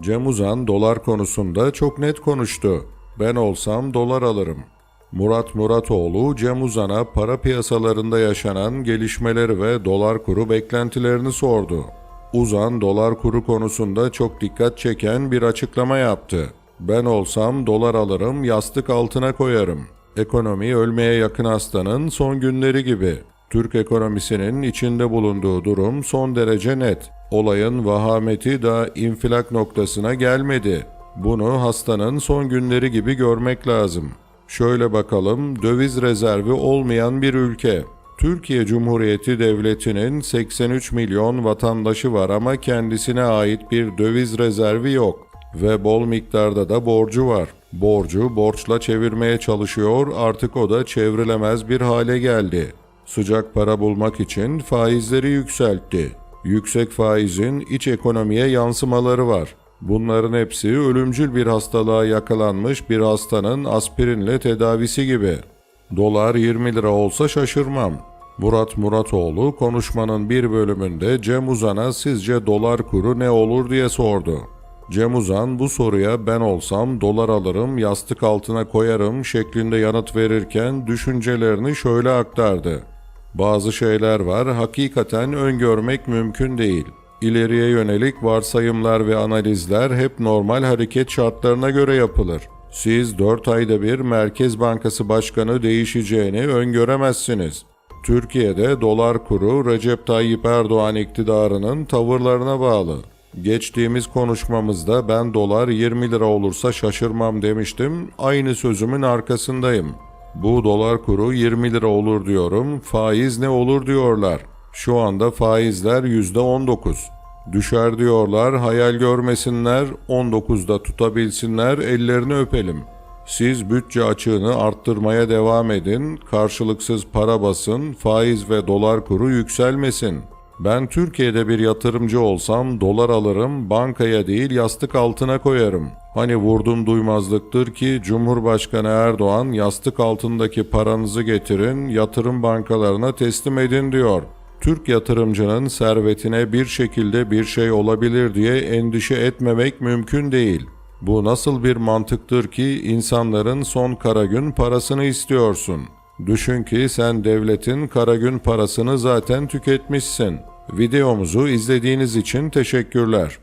Cem Uzan dolar konusunda çok net konuştu. Ben olsam dolar alırım. Murat Muratoğlu, Cem Uzan'a para piyasalarında yaşanan gelişmeleri ve dolar kuru beklentilerini sordu. Uzan dolar kuru konusunda çok dikkat çeken bir açıklama yaptı. Ben olsam dolar alırım, yastık altına koyarım. Ekonomi ölmeye yakın hastanın son günleri gibi. Türk ekonomisinin içinde bulunduğu durum son derece net. Olayın vahameti daha infilak noktasına gelmedi. Bunu hastanın son günleri gibi görmek lazım. Şöyle bakalım, döviz rezervi olmayan bir ülke. Türkiye Cumhuriyeti Devleti'nin 83 milyon vatandaşı var ama kendisine ait bir döviz rezervi yok ve bol miktarda da borcu var. Borcu borçla çevirmeye çalışıyor, artık o da çevrilemez bir hale geldi. Sıcak para bulmak için faizleri yükseltti. Yüksek faizin iç ekonomiye yansımaları var. Bunların hepsi ölümcül bir hastalığa yakalanmış bir hastanın aspirinle tedavisi gibi. Dolar 20 lira olsa şaşırmam. Murat Muratoğlu konuşmanın bir bölümünde Cem Uzan'a sizce dolar kuru ne olur diye sordu. Cem Uzan bu soruya ben olsam dolar alırım yastık altına koyarım şeklinde yanıt verirken düşüncelerini şöyle aktardı. Bazı şeyler var hakikaten öngörmek mümkün değil. İleriye yönelik varsayımlar ve analizler hep normal hareket şartlarına göre yapılır. Siz 4 ayda bir Merkez Bankası Başkanı değişeceğini öngöremezsiniz. Türkiye'de dolar kuru Recep Tayyip Erdoğan iktidarının tavırlarına bağlı. Geçtiğimiz konuşmamızda ben dolar 20 lira olursa şaşırmam demiştim. Aynı sözümün arkasındayım. Bu dolar kuru 20 lira olur diyorum. Faiz ne olur diyorlar. Şu anda faizler %19. Düşer diyorlar, hayal görmesinler, 19'da tutabilsinler, ellerini öpelim. Siz bütçe açığını arttırmaya devam edin, karşılıksız para basın, faiz ve dolar kuru yükselmesin. Ben Türkiye'de bir yatırımcı olsam dolar alırım, bankaya değil yastık altına koyarım. Hani vurdum duymazlıktır ki Cumhurbaşkanı Erdoğan yastık altındaki paranızı getirin, yatırım bankalarına teslim edin diyor. Türk yatırımcının servetine bir şekilde bir şey olabilir diye endişe etmemek mümkün değil. Bu nasıl bir mantıktır ki insanların son kara gün parasını istiyorsun? Düşün ki sen devletin kara gün parasını zaten tüketmişsin. Videomuzu izlediğiniz için teşekkürler.